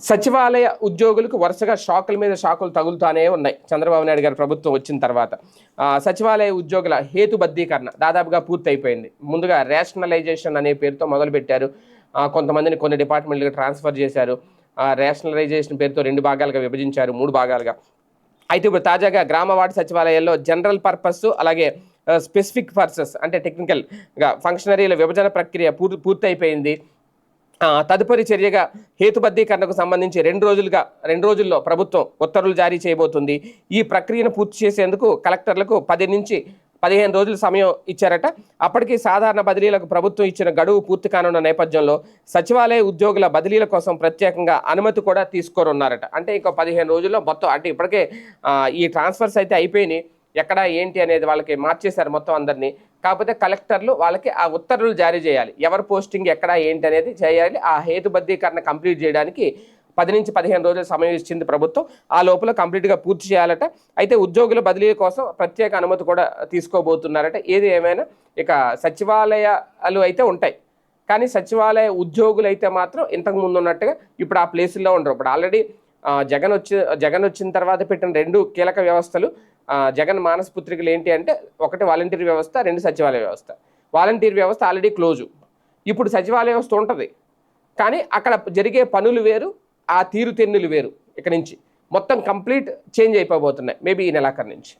సచివాలయ ఉద్యోగులకు వరుసగా షాకుల మీద షాకులు తగులుతానే ఉన్నాయి. చంద్రబాబు నాయుడు గారి ప్రభుత్వం వచ్చిన తర్వాత. సచివాలయ ఉద్యోగుల హేతుబద్ధీకరణ దాదాపుగా పూర్తయిపోయింది. ముందుగా రేషనలైజేషన్ అనే పేరుతో మొదలుపెట్టారు. కొంతమందిని కొన్ని డిపార్ట్మెంట్లకు ట్రాన్స్ఫర్ చేశారు. ఆ, రేషనలైజేషన్ పేరుతో రెండు భాగాలుగా విభజించారు మూడు భాగాలుగా. అయితే ఇప్పుడు తాజాగా గ్రామ వార్డు సచివాలయాల్లో జనరల్ పర్పస్ అలాగే స్పెసిఫిక్ పర్సెస్ అంటే టెక్నికల్గా ఫంక్షనరీల విభజన ప్రక్రియ పూర్తి పూర్తయిపోయింది. తదుపరి చర్యగా హేతుబద్ధీకరణకు సంబంధించి రెండు రోజులుగా రెండు రోజుల్లో ప్రభుత్వం ఉత్తర్వులు జారీ చేయబోతుంది. ఈ ప్రక్రియను పూర్తి చేసేందుకు కలెక్టర్లకు పది నుంచి పదిహేను రోజుల సమయం ఇచ్చారట. అప్పటికి సాధారణ బదిలీలకు ప్రభుత్వం ఇచ్చిన గడువు పూర్తి కానున్న నేపథ్యంలో సచివాలయ ఉద్యోగుల బదిలీల కోసం ప్రత్యేకంగా అనుమతి కూడా తీసుకోనున్నారట. అంటే ఇంకో పదిహేను రోజుల్లో మొత్తం అంటే ఇప్పటికే ఈ ట్రాన్స్ఫర్స్ అయితే అయిపోయినాయి. ఎక్కడ ఏంటి అనేది వాళ్ళకి మార్చేశారు మొత్తం అందరినీ. కాకపోతే కలెక్టర్లు వాళ్ళకి ఆ ఉత్తర్వులు జారీ చేయాలి. ఎవరి పోస్టింగ్ ఎక్కడ ఏంటి అనేది చేయాలి. ఆ హేతుబద్ధీకరణ కంప్లీట్ చేయడానికి పది నుంచి పదిహేను రోజుల సమయం ఇచ్చింది ప్రభుత్వం. ఆ లోపల కంప్లీట్గా పూర్తి చేయాలట. అయితే ఉద్యోగుల బదిలీ కోసం ప్రత్యేక అనుమతి కూడా తీసుకోబోతున్నారట. ఏది ఏమైనా ఇక సచివాలయాలు అయితే ఉంటాయి. కానీ సచివాలయ ఉద్యోగులు అయితే మాత్రం ఇంతకు ముందు ఉన్నట్టుగా ఇప్పుడు ఆ ప్లేసుల్లో ఉండరు. ఇప్పుడు ఆల్రెడీ జగన్ వచ్చి జగన్ వచ్చిన తర్వాత పెట్టిన రెండు కీలక వ్యవస్థలు జగన్ మానస పుత్రికలు ఏంటి అంటే ఒకటి వాలంటీర్ వ్యవస్థ రెండు సచివాలయ వ్యవస్థ. వాలంటీర్ వ్యవస్థ ఆల్రెడీ క్లోజు ఇప్పుడు సచివాలయ వ్యవస్థ ఉంటుంది. కానీ అక్కడ జరిగే పనులు వేరు ఆ తీరుతెన్నులు వేరు ఇక్కడి నుంచి. మొత్తం కంప్లీట్ చేంజ్ అయిపోబోతున్నాయి మేబీ ఈ నెలాఖరు నుంచి.